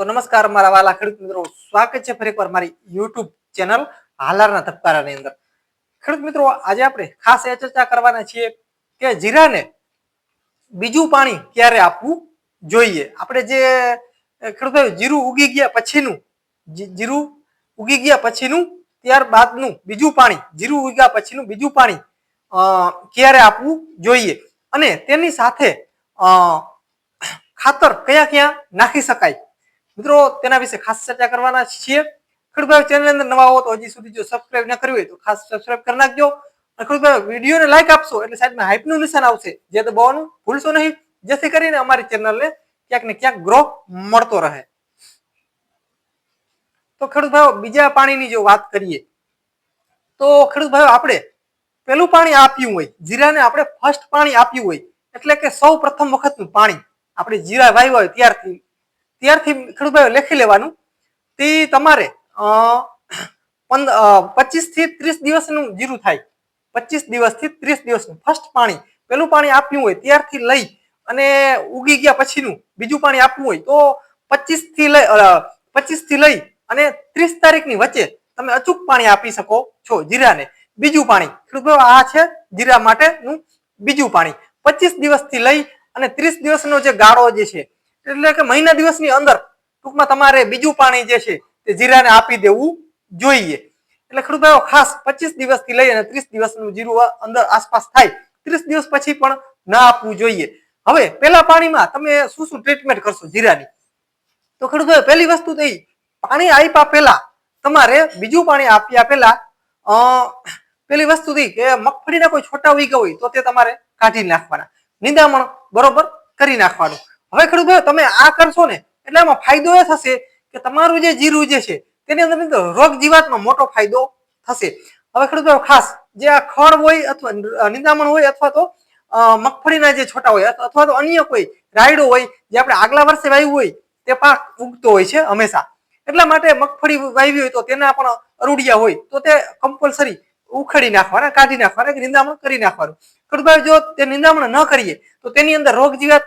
તો નમસ્કાર, મારા વાલા ખેડૂત મિત્રો. સ્વાગત છે ફરી એકવાર મારી યુટ્યુબ ચેનલ હાલારના ધબકારાની અંદર. ખેડૂત મિત્રો, આજે આપણે ખાસ એ ચર્ચા કરવાના છીએ કે જીરાને બીજું પાણી ક્યારે આપવું જોઈએ? આપણે જે ખેડૂત ભાઈઓ, જીરું ઉગી ગયા પછીનું જીરું ઉગી ગયા પછીનું, ત્યારબાદનું બીજું પાણી, જીરું ઉગ્યા પછીનું બીજું પાણી ક્યારે આપવું જોઈએ? અને તેની સાથે ખાતર કયા ક્યાં નાખી શકાય? મિત્રો, તેના વિશે ખાસ ચર્ચા કરવાના છીએ. ખેડૂતભાઈ ચેનલ અંદર નવા હો તો હજી સુધી જો સબસ્ક્રાઇબ ન કર્યું હોય તો ખાસ સબસ્ક્રાઇબ કરી નાખજો. અને ખેડૂતભાઈ વિડીયોને લાઈક આપશો એટલે સાઈડમાં હાઈપનું નિશાન આવશે. જે દબાવવાનું ભૂલશો નહીં. જેથી કરીને અમારી ચેનલને ક્યાંક ને ક્યાંક ગ્રો મળતો રહે. તો ખેડૂતભાઈઓ બીજા પાણીની જો વાત કરીએ, તો ખેડૂત ભાઈ આપણે પેલું પાણી આપ્યું હોય, જીરાને આપણે ફર્સ્ટ પાણી આપ્યું હોય, એટલે કે સૌ પ્રથમ વખતનું પાણી. આપણે જીરા વાવ્યા હોય ત્યારથી ત્યારથી ખેડૂતભાઈ લખી લેવાનું. તે તમારે પચીસથી ત્રીસ દિવસનું જીરું થાય. પચીસ દિવસથી ત્રીસ દિવસનું. ફર્સ્ટ પાણી. પેલું પાણી આપ્યું હોય ત્યારથી લઈ અને ઉગી ગયા પછીનું. બીજું પાણી આપવું હોય તો પચીસથી લઈ પચીસથી લઈ અને ત્રીસ તારીખની વચ્ચે તમે અચૂક પાણી આપી શકો છો જીરાને. બીજું પાણી. ખેડૂતો આ છે જીરા માટેનું બીજું પાણી. પચીસ દિવસથી લઈ અને ત્રીસ દિવસનો જે ગાળો જે છે એટલે કે મહિના દિવસની અંદર ટૂંકમાં તમારે બીજું પાણી જે છે તે જીરાને આપી દેવું જોઈએ. એટલે ખેડૂતો ખાસ પચીસ દિવસથી લઈ અને ત્રીસ દિવસનું જીરું અંદર આસપાસ થાય, ત્રીસ દિવસ પછી પણ ના આપવું જોઈએ. હવે પેલા પાણીમાં તમે શું શું ટ્રીટમેન્ટ કરશો જીરાની? તો ખેડૂતો પહેલી વસ્તુ તો પાણી આપ્યા પહેલા તમારે બીજું પાણી આપ્યા પહેલા પેલી વસ્તુ થઈ કે મગફળીના કોઈ છોટા ઉગ્યા હોય તો તે તમારે કાઢી નાખવાના. નિંદામણ બરોબર કરી નાખવાનું. હવે ખેડૂત તમે આ કરશો ને, એટલે આમાં ફાયદો એ થશે કે તમારું જે જીરું જે છે, તેની અંદર રોગ જીવાતમાં મોટો ફાયદો થશે. હવે ખેડૂત ખાસ જે આ ખડ હોય અથવા નિંદામણ હોય અથવા તો મગફળીના જે છોટા હોય અથવા તો અન્ય કોઈ રાયડો હોય, જે આપણે આગલા વર્ષે વાવ્યું હોય, તે પાક ઉગતો હોય છે હંમેશા. એટલા માટે મગફળી વાવી હોય તો તેના પણ અરૂડિયા હોય, તો તે કમ્પલસરી ઉખેડી નાખવાના, કાઢી નાખવાના કે નિંદામણ કરી નાખવાનું. ખેડૂતભાઈ જો તે નિંદામણ ન કરીએ, તો તેની અંદર રોગ જીવાત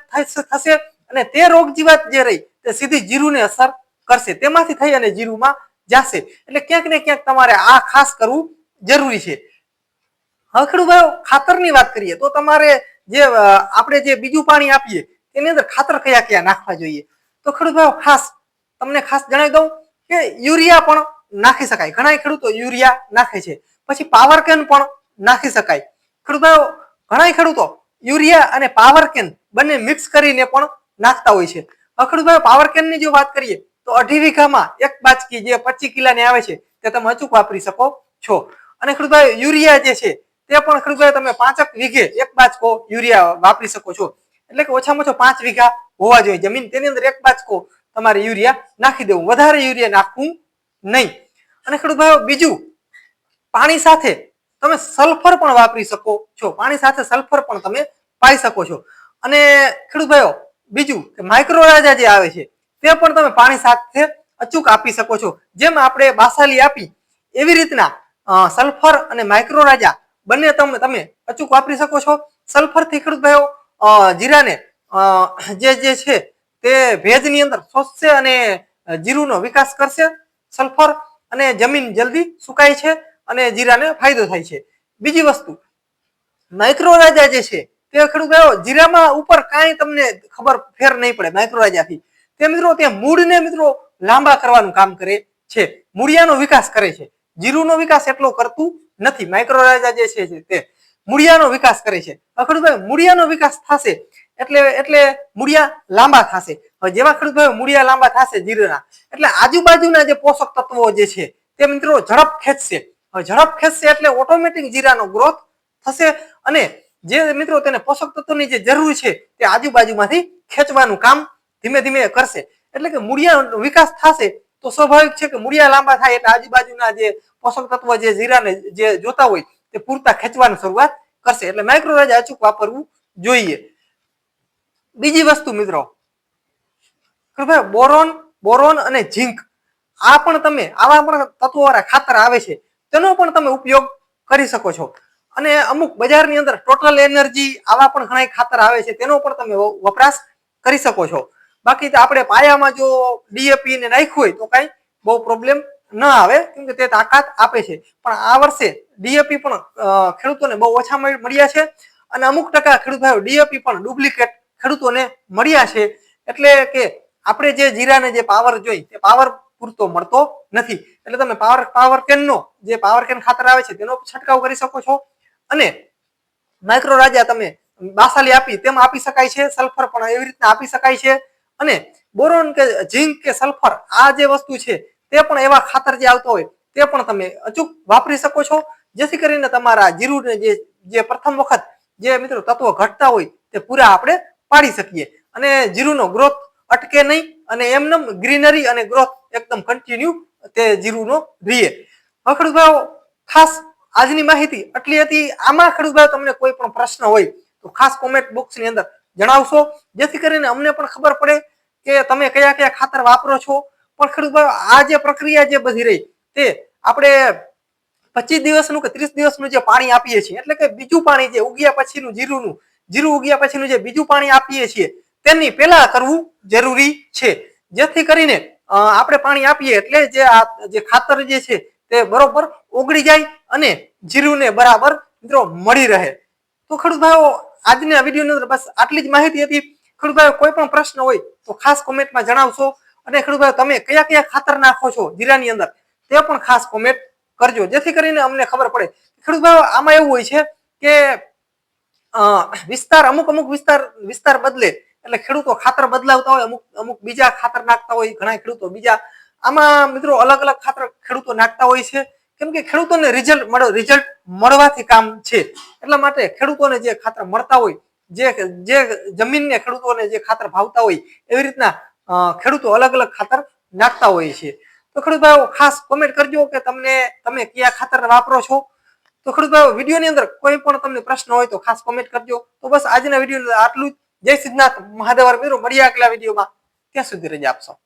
થશે અને તે રોગ જીવાત જે રહી, તે સીધી જીરુને અસર કરશે. તેમાંથી થઈ અને જીરુમાં જશે. એટલે ક્યાંક ને ક્યાંક તમારે આ ખાસ કરવું જરૂરી છે. હવે ખેડૂતભાઈઓ ખાતરની વાત કરીએ તો તમારે જે આપણે જે બીજું પાણી આપીએ, તેની અંદર ખાતર કયા કયા નાખવા જોઈએ? તો ખેડૂતભાઈઓ ખાસ તમને ખાસ જણાવી દઉં કે યુરિયા પણ નાખી શકાય. ઘણા ખેડૂતો યુરિયા નાખે છે. પછી પાવર કેન પણ નાખી શકાય. ખેડૂતભાઈઓ ઘણા ખેડૂતો યુરિયા અને પાવર કેન બંને મિક્સ કરીને પણ નાખતા હોય છે. અખડુભાઈ પાવર કેનની જો વાત કરીએ, તો અઢી વીઘામાં એક બાચકી જે પચીસ કિલાની આવે છે, તે તમે અચૂક વાપરી શકો છો. અને ખડુભાઈ યુરિયા જે છે, તે પણ ખેડૂતભાઈ તમે પાંચક વીઘે એક બાચકો યુરિયા વાપરી શકો છો. એટલે કે ઓછામાં ઓછો પાંચ વીઘા હોવા જોઈએ. જમીન તેની અંદર એક બાચકો તમારે યુરિયા નાખી દેવું. વધારે યુરિયા નાખવું નહીં. અને ખેડૂતભાઈઓ બીજું, પાણી સાથે તમે સલ્ફર પણ વાપરી શકો છો. પાણી સાથે સલ્ફર પણ તમે પાઈ શકો છો. અને ખેડૂતભાઈઓ બીજું કે માઇક્રો રાજા જે આવે છે તે પણ તમે પાણી સાથે અચૂક આપી શકો છો. જેમ આપણે બાસાલી આપી એવી રીતના સલ્ફર અને માઇક્રો રાજા બંને તમે તમે અચૂક વાપરી શકો છો. સલ્ફરથી ખેડૂતભાઈઓ અ, જીરાને જે જે છે તે ભેજની અંદર શોષશે અને જીરુનો વિકાસ કરશે. સલ્ફર અને જમીન જલ્દી સુકાય છે અને જીરાને ફાયદો થાય છે. બીજી વસ્તુ માઇક્રો રાજા જે છે તે ખેડૂતો જીરામાં ઉપર કાંઈ તમને ખબર ફેર નહીં પડે માઇક્રોરાજાથી તે મિત્રો, તે મૂળને મિત્રો લાંબા કરવાનું કામ કરે છે. મૂળિયાનો વિકાસ કરે છે. જીરુનો વિકાસ એટલો કરતું નથી. માઇક્રોરાજા જે છે, તે મૂળિયાનો વિકાસ કરે છે. ખેડૂતભાઈ મૂળિયાનો વિકાસ થશે એટલે એટલે મૂળિયા લાંબા થશે. જેવા ખેડૂતભાઈ મૂળિયા લાંબા થશે જીરુના. એટલે આજુબાજુના જે પોષક તત્વો જે છે, તે મિત્રો ઝડપ ખેંચશે. ઝડપ ખેંચશે એટલે ઓટોમેટિક જીરાનો ગ્રોથ થશે અને જે મિત્રો તેને પોષક તત્વોની જે જરૂર છે તે આજુબાજુમાંથી ખેંચવાનું કામ ધીમે ધીમે કરશે. એટલે કે મૂળિયાનો વિકાસ થશે તો સ્વાભાવિક છે કે મૂળિયા લાંબા થાય એટલે આજુબાજુના જે પોષક તત્વ જે જીરાને જે જોતા હોય તે પૂરતા ખેંચવાની શરૂઆત કરશે. એટલે માઇક્રોરાજ અચૂક વાપરવું જોઈએ. બીજી વસ્તુ મિત્રો બોરોન બોરોન અને ઝીંક, આ પણ તમે, આવા પણ તત્વોવાળા ખાતર આવે છે. તેનો પણ તમે ઉપયોગ કરી શકો છો. અને અમુક બજારની અંદર ટોટલ એનર્જી આવા પણ ઘણા ખાતર આવે છે, તેનો પણ તમે વપરાશ કરી શકો છો. બાકી તો આપણે પાયામાં જો ડીએપી ને નાખ્યું હોય તો કઈ બહુ પ્રોબ્લેમ ન આવે, કેમ કે તે તાકાત આપે છે. પણ આ વર્ષે ડીએપી પણ ખેડૂતોને બહુ ઓછા મળ્યા છે અને અમુક ટકા ખેડૂત ભાઈઓ ડીએપી પણ ડુપ્લિકેટ ખેડૂતોને મળ્યા છે. એટલે કે આપણે જે જીરાને જે પાવર જોઈ, તે પાવર પૂરતો મળતો નથી. એટલે તમે પાવર પાવર કેનનો જે પાવર કેન ખાતર આવે છે, તેનો છંટકાવ કરી શકો છો. અને માઇક્રો રાજા તમે બાસાલી આપી, તેમ આપી શકાય છે, સલ્ફર પણ એવી રીતના આપી શકાય છે. અને બોરોન કે ઝીંક કે સલ્ફર, આ જે વસ્તુ છે, તે પણ એવા ખાતર જે આવતા હોય, તે પણ તમે અચૂક વાપરી શકો છો. જેથી કરીને તમારા જીરુને જે જે પ્રથમ વખત જે મિત્રો તત્વો ઘટતા હોય, તે પૂરા આપણે પાડી શકીએ. અને જીરુનો ગ્રોથ અટકે નહીં, અને એમનેમ ગ્રીનરી અને ગ્રોથ એકદમ કન્ટિન્યુ તે જીરુનો રહીએ હવે ખેડૂત ખાસ આજની માહિતી આટલી હતી. આમાં ખેડૂત તમને કોઈ પણ પ્રશ્ન હોય તો ખાસ કોમેન્ટ બોક્સની અંદર જણાવશો. જેથી કરીને અમને પણ ખબર પડે કે તમે કયા કયા ખાતર વાપરો છો. પણ ખેડૂત આ જે પ્રક્રિયા જે બધી રહી તે આપણે પચીસ દિવસનું કે ત્રીસ દિવસનું જે પાણી આપીએ છીએ, એટલે કે બીજું પાણી જે ઉગ્યા પછીનું જીરુનું, જીરું ઉગ્યા પછીનું જે બીજું પાણી આપીએ છીએ, તેની પહેલા કરવું જરૂરી છે. જેથી કરીને આપણે પાણી આપીએ એટલે જે આ, જે ખાતર જે છે તે બરોબર ઓગળી જાય અને જીરુને બરાબર મિત્રો મળી રહે. તો ખેડૂત ભાઈઓ આજના વિડીયોની અંદર બસ આટલી જ માહિતી હતી. ખેડૂત ભાઈઓ કોઈ પણ પ્રશ્ન હોય તો ખાસ કોમેન્ટમાં જણાવશો. અને ખેડૂત ભાઈઓ તમે કયા કયા ખાતર નાખો છો જીરાની અંદર તે પણ ખાસ કોમેન્ટ કરજો. જેથી કરીને અમને ખબર પડે. ખેડૂત ભાઈઓ આમાં એવું હોય છે કે વિસ્તાર, અમુક અમુક વિસ્તાર વિસ્તાર બદલે. એટલે ખેડૂતો ખાતર બદલાવતા હોય, અમુક અમુક બીજા ખાતર નાખતા હોય, ઘણા ખેડૂતો બીજા આમાં મિત્રો અલગ અલગ ખાતર ખેડૂતો નાખતા હોય છે. કેમ કે ખેડૂતોને રિઝલ્ટ મળે રિઝલ્ટ મળવાથી કામ છે. એટલા માટે ખેડૂતોને જે ખાતર મળતા હોય, જે જે જમીનને ખેડૂતોને જે ખાતર ભાવતા હોય, એવી રીતના ખેડૂતો અલગ અલગ ખાતર નાખતા હોય છે. તો ખેડૂત ભાઈઓ ખાસ કોમેન્ટ કરજો કે તમને, તમે કયા ખાતર વાપરો છો? તો ખેડૂત ભાઈઓ વિડીયોની અંદર કોઈ પણ તમને પ્રશ્ન હોય તો ખાસ કોમેન્ટ કરજો. તો બસ આજના વીડિયો આટલું જય સિદ્ધનાથ મહાદેવર મેરો મળીએ આગલા વિડીયોમાં. ત્યાં સુધી રજા આપશો.